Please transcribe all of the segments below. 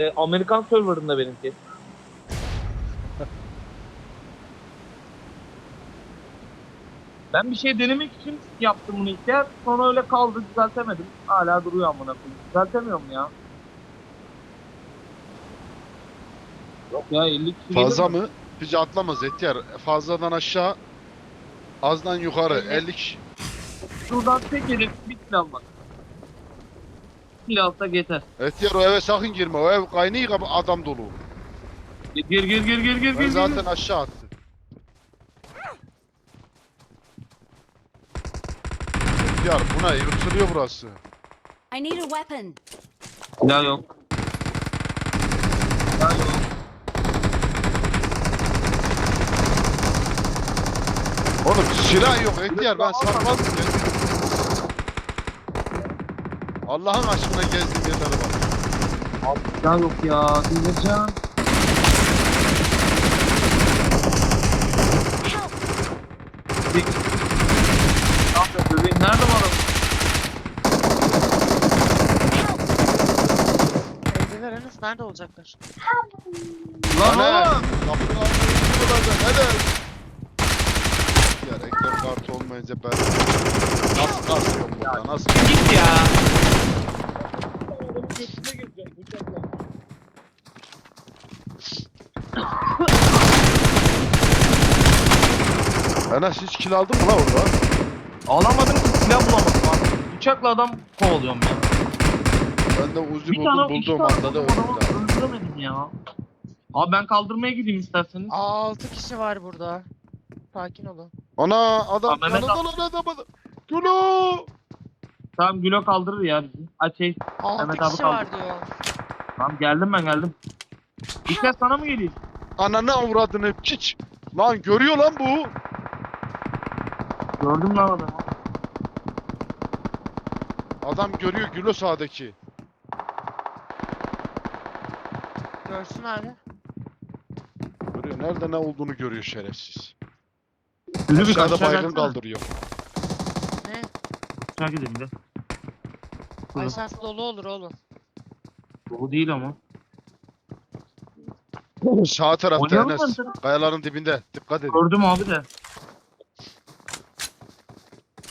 E, Amerikan serverında benimki. Ben bir şey denemek için yaptım bunu ilk kez. Sonra öyle kaldı düzeltemedim. Hala duruyor amına koyayım. Düzeltemiyorum ya. Yok ya 50 kişi Fazla gelir mi? mı? Hiç atlamaz Etiyar. Fazladan aşağı, azdan yukarı. Evet. 50 kişi. Şuradan tek edip bir var. Silah alsak yeter. Etiyar o eve sakın girme. O ev kaynıyor adam dolu. Gir gir gir gir gir gir Ben gir. zaten aşağı attım. Etiyar buna yırtılıyor burası. I need a weapon. Silah yok. Silah yok. Oğlum silah yok Etiyar ben sarmazdım ya. Allah'ın aşkına gezdim yeter bak. Abi silah yok ya. Dinleyeceğim. Bebeğim? Nerede bu adam? Evdeler Enes nerede olacaklar? Lan Ana! oğlum! Kapının altında hadi. Ya ekran kartı olmayınca ben nasıl kasıyorum burada nasıl? Git ya. Enes hiç kill aldın mı la orada? Alamadım ki silah bulamadım abi. Bıçakla adam kovalıyorum ya. Ben de Uzi Bir buldum tane, iki bulduğum tane anda da buldum, adamı öldüler. öldüremedim ya. Abi ben kaldırmaya gideyim isterseniz. 6 kişi var burada. Sakin olun. Ana adam Aa, Mehmet yanında lan adam adam. Gülo! Tamam Gülo kaldırır ya bizi. Ha şey, 6 Mehmet abi kişi kaldı. var diyor. tamam geldim ben geldim. Kez sana mı geleyim? Ananı avradını piç. Lan görüyor lan bu. Gördüm lan adamı. Adam görüyor Gülo sağdaki. Görsün abi. Görüyor nerede ne olduğunu görüyor şerefsiz. Gülü bir Aşağıda aşağı baygın kaldırıyor. Ne? Aşağı gidelim de. Hı. Aşağısı dolu olur oğlum. Dolu değil ama. Sağ tarafta Oynayalım mı Enes. Kayaların dibinde. Dikkat edin. Gördüm abi de.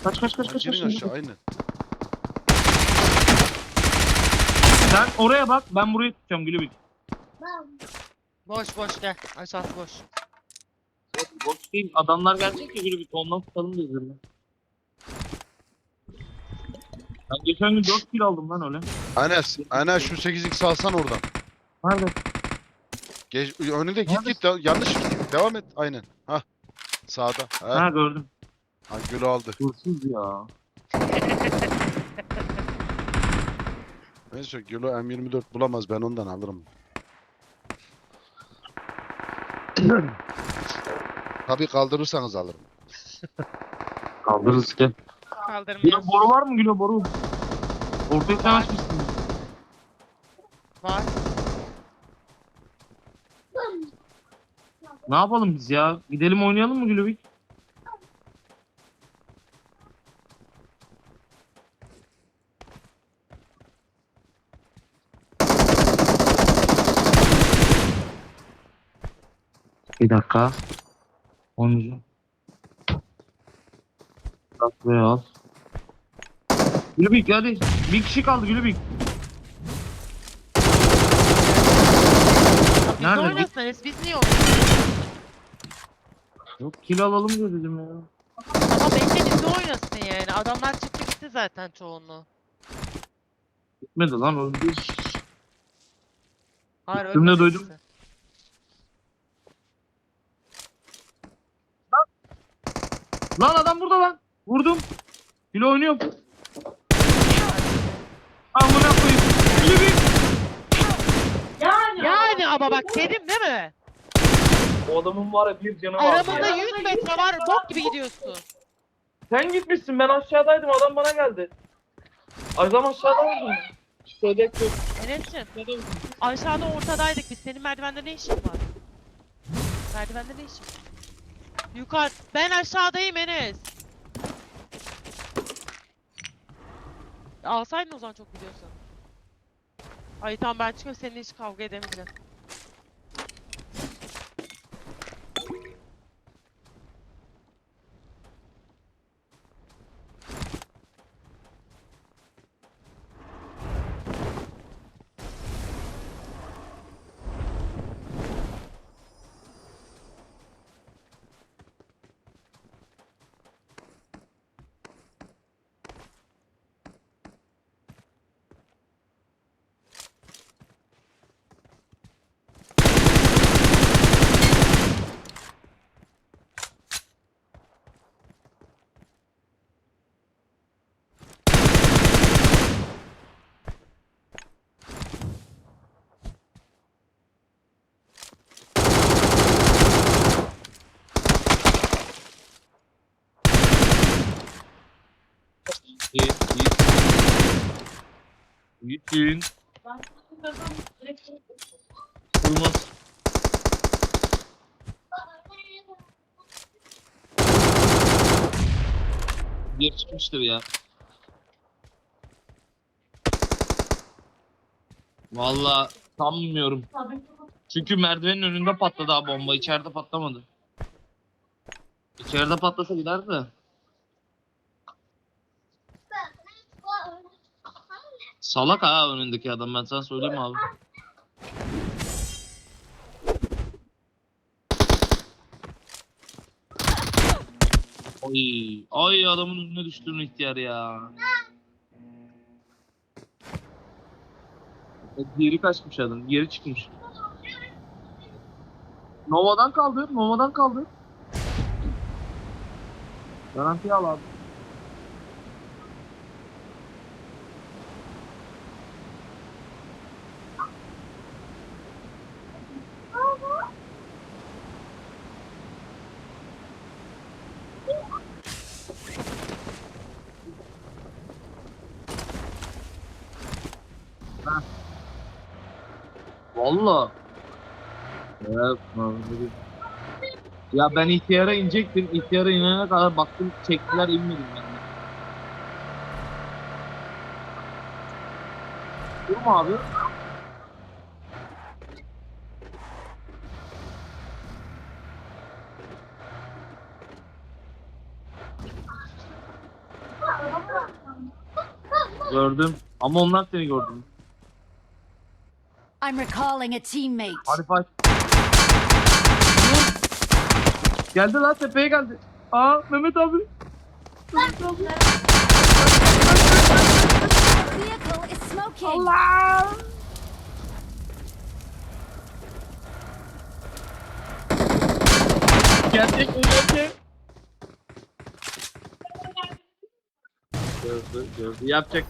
Kaç kaç kaç kaç. Girin kaç. aşağı aynen. Sen oraya bak ben burayı tutacağım Gülübük. Boş boş gel. Aşağısı boş. Boş değil adamlar gelecek ya Gülübük ondan tutalım da üzerine. Ben geçen gün 4 kill aldım lan öyle. Enes, Enes şu 8x alsan oradan. Nerede? Geç, önünde git Nerede? git. de- yanlış git. Devam et. Aynen. Hah. Sağda. Ha. Ha gördüm. Ha Gül'ü aldı. Hırsız ya. Neyse Gül'ü M24 bulamaz. Ben ondan alırım. Tabii kaldırırsanız alırım. Kaldırırız ki. Kaldırım Gülü boru var mı Gülü boru? Ortayı sen açmışsın. var. Ne yapalım biz ya? Gidelim oynayalım mı Gülübük? Bir dakika. Oyuncu. Bak buraya al. Gülübük hadi. Bir kişi kaldı Gülübük. Biz Nerede? oynasın Enes biz niye oynuyoruz? Yok kill alalım diye dedim ya. Ama bekle biz de oynasın yani. Adamlar çıktı gitti zaten çoğunluğu. Gitmedi lan öldü. Hayır Cümle ölmedi duydum. hepsi. Lan adam burada lan. Vurdum. Kilo oynuyor. Amına koyayım. Gülü bir. Yani ama bak dedim değil mi? O adamın var ya bir canı var. Aramızda ya. 100 metre var bok gibi gidiyorsun. Sen gitmişsin ben aşağıdaydım adam bana geldi. Adam aşağıda vurdum. Söyleyek yok. Enes'cim aşağıda ortadaydık biz. Senin merdivende ne işin var? Merdivende ne işin var? Yukarı. Ben aşağıdayım Enes. Alsaydın o zaman çok biliyorsun. Ay tamam ben çıkıyorum seninle hiç kavga edemeyeceğim. İyi, iyi. İyisin. Olmaz. Bir çıkmıştır ya. Valla sanmıyorum. Çünkü merdivenin önünde patladı ha bomba. içeride patlamadı. İçeride patlasa giderdi Salak ha önündeki adam ben sana söyleyeyim abi. Ay, ay adamın önüne düştüğün ihtiyar ya. E, Geri kaçmış adam, geri çıkmış. Nova'dan kaldı, Nova'dan kaldı. Garanti al abi. Valla. Evet. vallahi. Ya ben ihtiyara inecektim. İhtiyara inene kadar baktım çektiler inmedim ben de. Durma abi. Gördüm. Ama onlar seni gördü. I'm recalling a teammate. Arif aç. Geldi lan tepeye geldi. Aa Mehmet abi. Mehmet abi. Vehicle is smoking. Allah. Gerçek mi gerçek? Gördü, gördü. Yapacak